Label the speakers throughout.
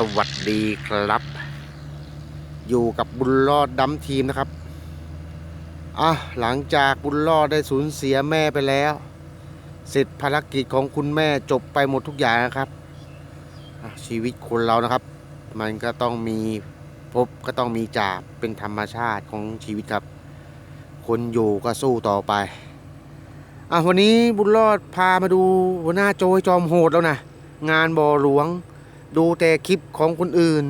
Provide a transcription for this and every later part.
Speaker 1: สวัสดีครับ อยู่กับบุญรอดดำทีมนะครับอะหลังจากบุญรอดได้สูญเสียแม่ไปแล้ว เสร็จภารกิจของคุณแม่จบไปหมดทุกอย่างนะครับชีวิตคนเรานะครับ มันก็ต้องมีพบก็ต้องมีจากเป็นธรรมชาติของชีวิตครับ คนอยู่ก็สู้ต่อไปอะวันนี้บุญรอดพามาดูหัวหน้าโจยจอมโหดแล้วนะงานบ่อหลวง ดูแต่คลิปของคนอื่น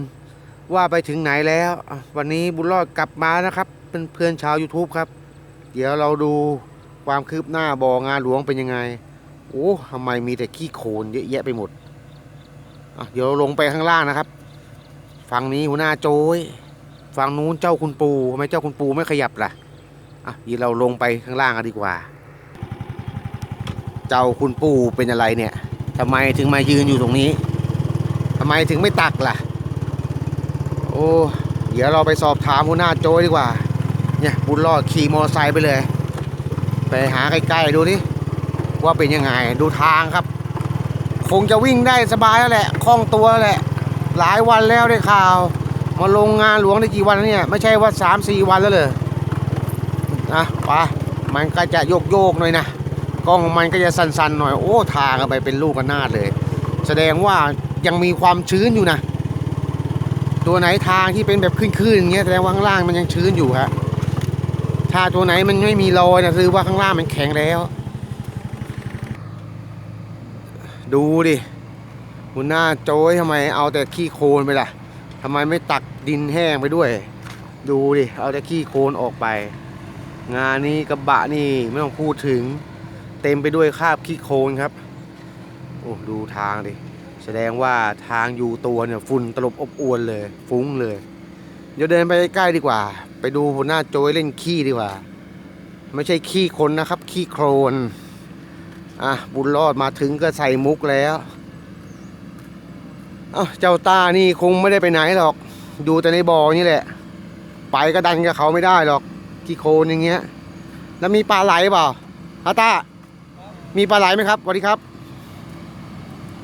Speaker 1: ว่าไปถึงไหนแล้ว วันนี้บุญรอดกลับมานะครับเป็นเพื่อนชาว YouTube ครับ เดี๋ยวเราดูความคืบหน้าบ่องานหลวงเป็นยังไง โอ้ทำไมมีแต่ขี้โคลนเยอะแยะไปหมดเดี๋ยวเราลงไปข้างล่างนะครับ ฝั่งนี้หัวหน้าโจยฝั่งนู้นเจ้าคุณปูทำไมเจ้าคุณปูไม่ขยับล่ะอะเดี๋ยวเราลงไปข้างล่างกันดีกว่า เจ้าคุณปูเป็นอะไรเนี่ยทำไมถึงมายืนอยู่ตรงนี้ ทำไมถึงไม่ตักล่ะ โอ้เดี๋ยวเราไปสอบถามหัวหน้าโจยดีกว่า เนี่ยบุญรอดขี่มอเตอร์ไซค์ไปเลย ไปหาใกล้ๆดูนี่ว่าเป็นยังไงดูทางครับ คงจะวิ่งได้สบายแล้วแหละคล่องตัวแหละ หลายวันแล้วได้ข่าว มาลงงานหลวงได้กี่วันแล้วเนี่ย ไม่ใช่ว่าสามสี่วันแล้วเลยนะไปมันก็จะโยกโยกหน่อยนะกล้องของมันก็จะสั่นๆหน่อยโอ้ทางไปเป็นลูกกันนาดเลย แสดงว่า ยังมีความชื้นอยู่นะ ตัวไหนทางที่เป็นแบบขึ้นๆอย่างเงี้ยแสดงว่าข้างล่างมันยังชื้นอยู่ฮะถ้าตัวไหนมันไม่มีรอยนะคือว่าข้างล่างมันแข็งแล้ว ดูดิหัวหน้าโจ้ยทำไมเอาแต่ขี้โคลนไปล่ะทำไมไม่ตักดินแห้งไปด้วย ดูดิ เอาแต่ขี้โคลนออกไป งานนี้กระบะนี่ไม่ต้องพูดถึง เต็มไปด้วยคราบขี้โคลนครับ โอ้ดูทางดิ แสดงว่าทางอยู่ตัวเนี่ยฝุ่นตลบอบอวนเลย ฟุ้งเลย เดี๋ยวเดินไปใกล้ดีกว่า ไปดูหัวหน้าโจยเล่นขี้ดีกว่า ไม่ใช่ขี้คนนะครับ ขี้โครนอะบุญรอดมาถึงก็ใส่มุกแล้วอะเจ้าตานี่คงไม่ได้ไปไหนหรอก ดูแต่ในบ่อนี่แหละ ไปก็ดันกับเขาไม่ได้หรอกขี้โคลนอย่างเงี้ย แล้วมีปลาไหลเปล่าอาตา มีปลาไหลไหมครับสวัสดีครับ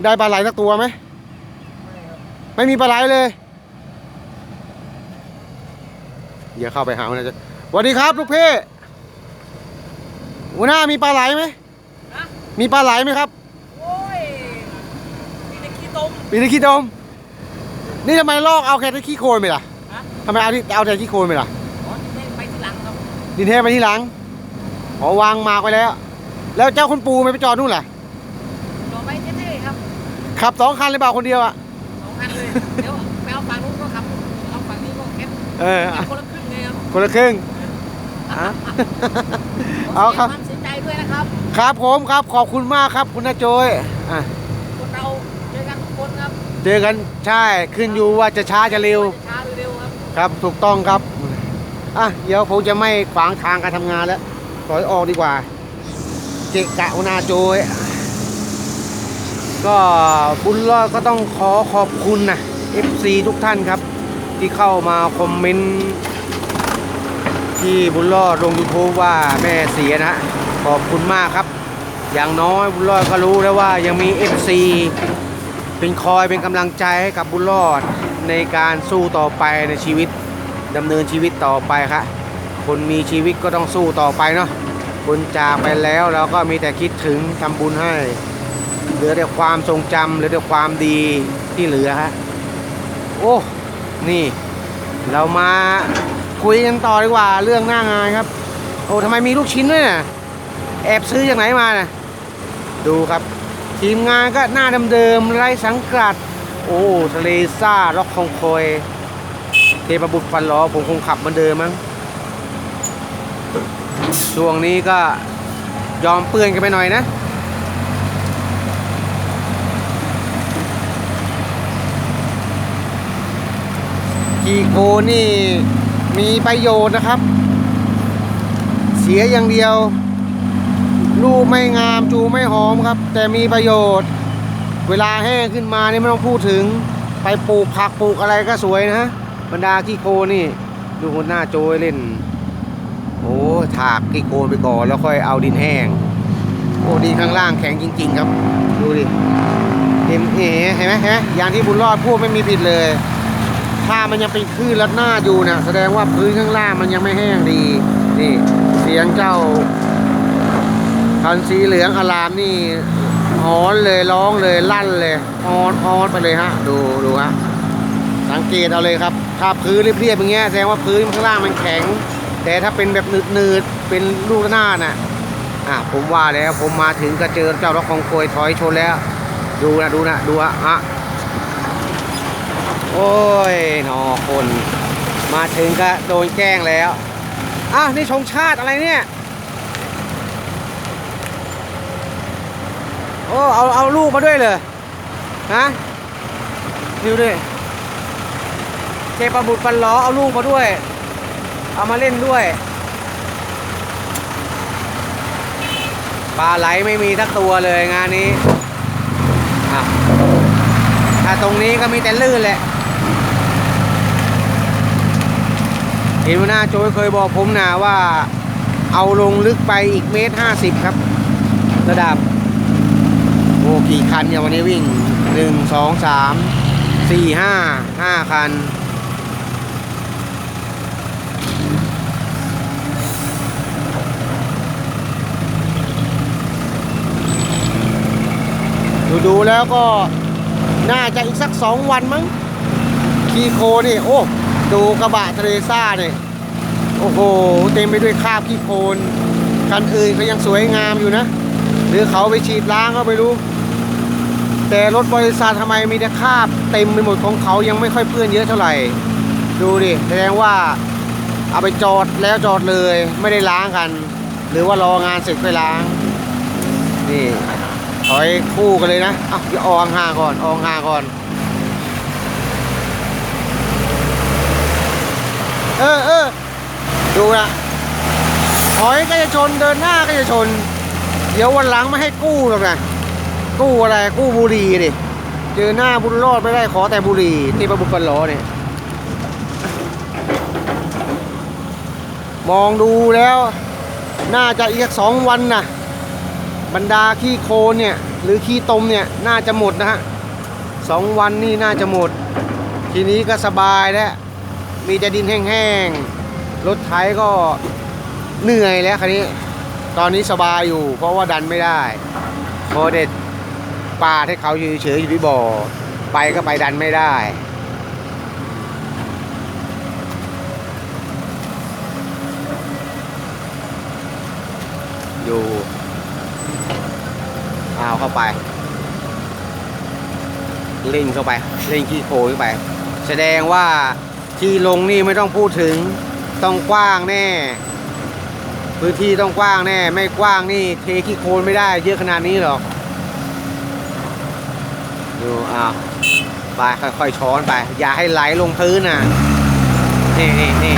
Speaker 1: ได้ปลาไหลสักตัวไหมไม่มีปลาไหลเลย เดี๋ยวเข้าไปหาหัวหน้าจะสวัสดีครับลูกเพ่หัวหน้ามีปลาไหลไหม
Speaker 2: ฮะ
Speaker 1: มีปลาไหลไหมครับ
Speaker 2: โอ้ยมีแต่ขี้ตม
Speaker 1: ปีนี้ขี้ดมนี่ทำไมลอกเอาแค่ขี้โคลนไปล่ะ
Speaker 2: ฮะ
Speaker 1: ทำไมเอาที่เอาแต่ขี้โคลนไปล่ะ
Speaker 2: อ๋อไม่ไปที่หลังครับ
Speaker 1: ดินเทไปที่หลังอ๋อวางหมากไว้แล้ว แล้วเจ้าคุณปูไม่ไปจอดนู่นล่ะ
Speaker 2: รอไปเท่ๆครับ
Speaker 1: ขับสองคันเลยเปล่าคนเดียวอะ
Speaker 2: สองคันเลยเดี๋ยวไปเอาฝั่งนู้นก็ขับเอาฝั่งนี้ก็แคป
Speaker 1: เออ
Speaker 2: เก็
Speaker 1: อะ
Speaker 2: บคนละครึ่งเลยครับ
Speaker 1: คนละครึ่งอะ เอาครับ
Speaker 2: ขสียความเสียใจด้วยนะครับ
Speaker 1: ครับผมครับขอบคุณมากครับคุณนาโจยอะ
Speaker 2: คนเราเจอกันทุกคนครับ
Speaker 1: เจอกันใช่ขึ้นอยู่ว่าจะช้าจะเร็ว
Speaker 2: จะช้าหรือเร็วครับ
Speaker 1: ครับถูกต้องครับอะเดี๋ยวผมจะไม่ขวางทางการทำงานแล้วถอยออกดีกว่า เกะกะนาโจย ก็บุญรอดก็ต้องขอขอบคุณนะ FC ทุกท่านครับ ที่เข้ามาคอมเมนต์ที่บุญรอดลง YouTube ว่าแม่เสียนะ ขอบคุณมากครับ อย่างน้อยบุญรอดก็รู้แล้วว่ายังมี FC เป็นคอยเป็นกำลังใจให้กับบุญรอดในการสู้ต่อไปในชีวิตดำเนินชีวิตต่อไปครับคนมีชีวิตก็ต้องสู้ต่อไปเนาะคนจากไปแล้วเราก็มีแต่คิดถึงทำบุญให้ เหลือแต่ความทรงจำเหลือแต่ความดีที่เหลือฮะโอ้ นี่ เรามาคุยกันต่อดีกว่าเรื่องหน้างานครับ โอ้ทำไมมีลูกชิ้นด้วยน่ะแอบซื้อจากไหนมาน่ะดูครับ ทีมงานก็หน้าเดิมๆไร้สังกัด โอ้ทะเลซ่าล็อกคองคอยเทพบุตรฟันล้อผมคงขับเหมือนเดิมมั้งช่วงนี้ก็ยอมเปื้อนกันไปหน่อยนะ กีโกนี่มีประโยชน์นะครับ เสียอย่างเดียว ลูกไม่งามจูไม่หอมครับ แต่มีประโยชน์ เวลาแห้งขึ้นมานี่ไม่ต้องพูดถึง ไปปลูกผักปลูกอะไรก็สวยนะบรรดาขี้โคนี่ ดูคนหน้าโจยเล่น โอ้ถากขี้โคลนไปก่อนแล้วค่อยเอาดินแห้ง โอ้ดินข้างล่างแข็งจริง ๆ ครับ ดูดิเห็นเอ๋เห็นไหมเห็นไหมอย่างที่บุญรอดพูดไม่มีผิดเลย ถ้ามันยังเป็นคลื่นลัดหน้าอยู่น่ะแสดงว่าพื้นข้างล่างมันยังไม่แห้งดี นี่เสียงเจ้าคันสีเหลืองอารามนี่หอนเลยร้องเลยลั่นเลยออนออนไปเลยฮะ ดูดูฮะสังเกตเอาเลยครับ ถ้าพื้นเรียบๆอย่างเงี้ยแสดงว่าพื้นข้างล่างมันแข็ง แต่ถ้าเป็นแบบหนืดๆเป็นลูกระนาน่ะอะผมว่าแล้วผมมาถึงก็เจอเจ้ารถของโกยถอยชนแล้ว ดูนะดูนะดูอะอะ โอ้ยนอคน มาถึงก็โดนแกล้งแล้วอ้าวนี่ชงชาติอะไรเนี่ย โอ้เอาเอาลูกมาด้วยเลยฮะดูดิเทปลาบุตรปันล้อเอาลูกมาด้วย เอามาเล่นด้วย ปลาไหลไม่มีทักตัวเลยงานนี้อะถ้าตรงนี้ก็มีแต่ลื่นแหละ เห็นว่าหน้าโจยเคยบอกผมนะว่าเอาลงลึกไปอีกเมตรห้าสิบครับ ระดับ โอ้กี่คันเนี่ยวันนี้วิ่งหนึ่งสองสามสี่ห้าห้าคันดูดูๆแล้วก็น่าจะอีกสักสองวันมั้ง คีโคนี่ โอ้ ดูกระบะเทเรซ่าเนี่ยโอ้โห เต็มไปด้วยคราบขี้โคลนคันอื่นก็ยังสวยงามอยู่นะ หรือเขาไปฉีดล้างก็ไม่รู้ แต่รถบริษัททำไมมีแต่คราบเต็มไปหมดของเขายังไม่ค่อยเปื้อนเยอะเท่าไหร่ ดูดิแสดงว่าเอาไปจอดแล้วจอดเลยไม่ได้ล้างกัน หรือว่ารองานเสร็จไปล้าง นี่ถอยคู่กันเลยนะอะเดี๋ยวอองห่างก่อนอองห่างก่อน เออเออ ดูนะถอยก็จะชนเดินหน้าก็จะชน เดี๋ยววันหลังไม่ให้กู้หรอกนะกู้อะไรกู้บุรีดิเจอหน้าบุญรอดไม่ได้ขอแต่บุรี่ที่ประบุกันล้อเนี่ยมองดูแล้ว น่าจะอีกสักสองวันนะบรรดาขี้โคลนเนี่ย หรือขี้ตมเนี่ย น่าจะหมดนะฮะสองวันนี่น่าจะหมด ทีนี้ก็สบายแล้ว มีแต่ดินแห้งๆ รถไถก็เหนื่อยแล้วคันนี้ ตอนนี้สบายอยู่ เพราะว่าดันไม่ได้พอเด็ดปลาให้เขาอยู่เฉยอยู่ที่บ่อ ไปก็ไปดันไม่ได้อยู่เอาเข้าไป เล่นเข้าไป เล่นขี้โคลเข้าไป แสดงว่าที่ลงนี่ไม่ต้องพูดถึง ต้องกว้างแน่ พื้นที่ต้องกว้างแน่ ไม่กว้างนี่เทขี้โคลนไม่ได้เยอะขนาดนี้หรอก ดูอ้าวไปค่อยๆช้อนไป อย่าให้ไหลลงพื้นนะนี่นี่นี่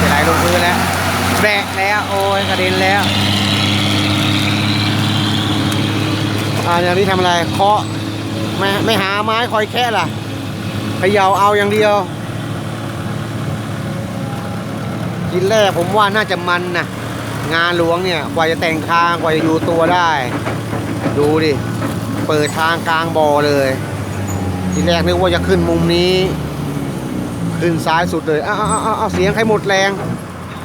Speaker 1: จะไหลลงพื้นแล้วแบะแล้วโอ้ยกระเด็นแล้วอ่าอย่างนี้ทำอะไรเคาะไม่ไม่หาไม้คอยแค่ล่ะเขยาเอาอย่างเดียว ทีแรกผมว่าน่าจะมันนะงานหลวงเนี่ยกว่าจะแต่งทางกว่าจะอยู่ตัวได้ ดูดิ เปิดทางกลางบ่อเลย ทีแรกนึกว่าจะขึ้นมุมนี้ ขึ้นซ้ายสุดเลยอ้าวอ้าวอ้าวอ้าวเสียงใครหมดแรง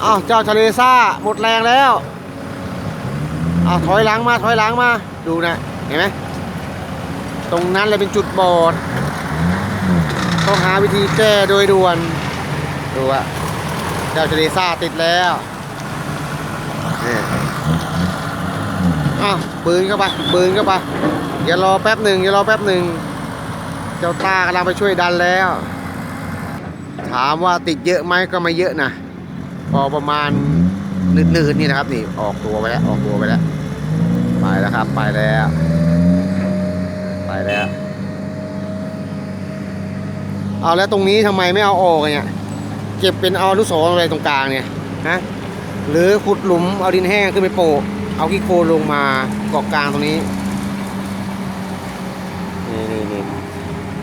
Speaker 1: อ้าวเจ้าทะเลซ่าหมดแรงแล้วอ้าวถอยหลังมาถอยหลังมาดูนะเห็นไหมตรงนั้นเลยเป็นจุดบอดต้องหาวิธีแก้โดยด่วนดูอะ เจ้าทะเลซ่าติดแล้วนี่อ้าวปืนเข้าไปปืนเข้าไปอย่ารอแป๊บหนึ่งอย่ารอแป๊บหนึ่งเจ้าตากำลังไปช่วยดันแล้ว ถามว่าติดเยอะไหมก็ไม่เยอะนะพอประมาณนืดๆนี่นะครับนี่ออกตัวไปแล้วออกตัวไปแล้วไปแล้วครับ ไปแล้ว ไปแล้ว เอาแล้วตรงนี้ทำไมไม่เอาออกเนี่ย เก็บเป็นเอาอนุสรอะไรตรงกลางเนี่ยฮะหรือขุดหลุมเอาดินแห้งขึ้นไปโปะเอาขี้โคลนลงมาเกาะกลางตรงนี้นี่นี่นี่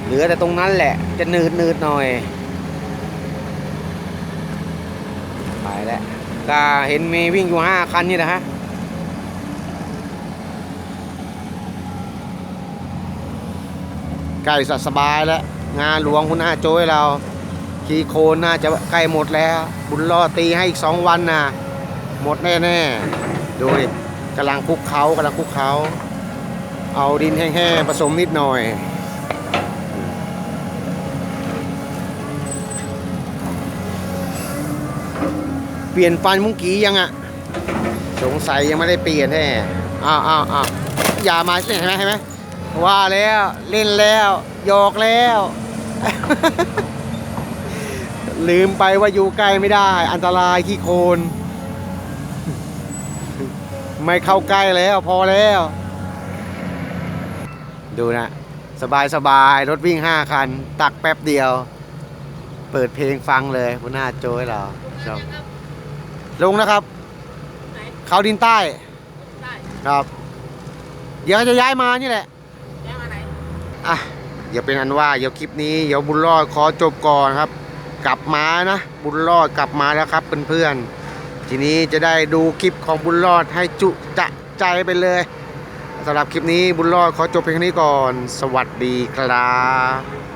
Speaker 1: เหลือแต่ตรงนั้นแหละ จะนืดนืดหน่อยไปแล้วก็เห็นมีวิ่งอยู่ห้าคันนี่นะฮะใกล้สัตว์สบายแล้ว งานหลวงคุณอาโจ้ยเรา ขีโคนน่าจะใกล้หมดแล้ว บุญรอตีให้อีกสองวันนะหมดแน่ๆ ดูดิกำลังคลุกเขากำลังคลุกเขา เอาดินแห้งๆผสมนิดหน่อย เปลี่ยนฟันมุ้งกี้ยังอะสงสัยยังไม่ได้เปลี่ยนแน่อ้าวอ้าวอ้าวอย่ามาเห็นไหมเห็นไหมว่าแล้วเล่นแล้วหยอกแล้ว ลืมไปว่าอยู่ใกล้ไม่ได้ อันตรายขี้โคลนไม่เข้าใกล้แล้วพอแล้ว ดูนะ สบายสบายรถวิ่งห้าคัน ตักแป๊บเดียว เปิดเพลงฟังเลยหัวหน้าโจ้ยเราชอบลงนะครับ
Speaker 2: ไหน
Speaker 1: เขาดินใต้
Speaker 2: ได้
Speaker 1: ครับ เดี๋ยวจะย้ายมานี่แหละ
Speaker 2: แจ้งมาไหน
Speaker 1: อะอย่าเป็นอันว่า เดี๋ยวคลิปนี้ เดี๋ยวบุญรอดขอจบก่อนครับ กลับมานะ บุญรอดกลับมาแล้วครับเพื่อนๆทีนี้จะได้ดูคลิปของบุญรอดให้จุจะใจไปเลยสำหรับคลิปนี้บุญรอดขอจบเพียงเท่นี้ก่อน สวัสดีครับ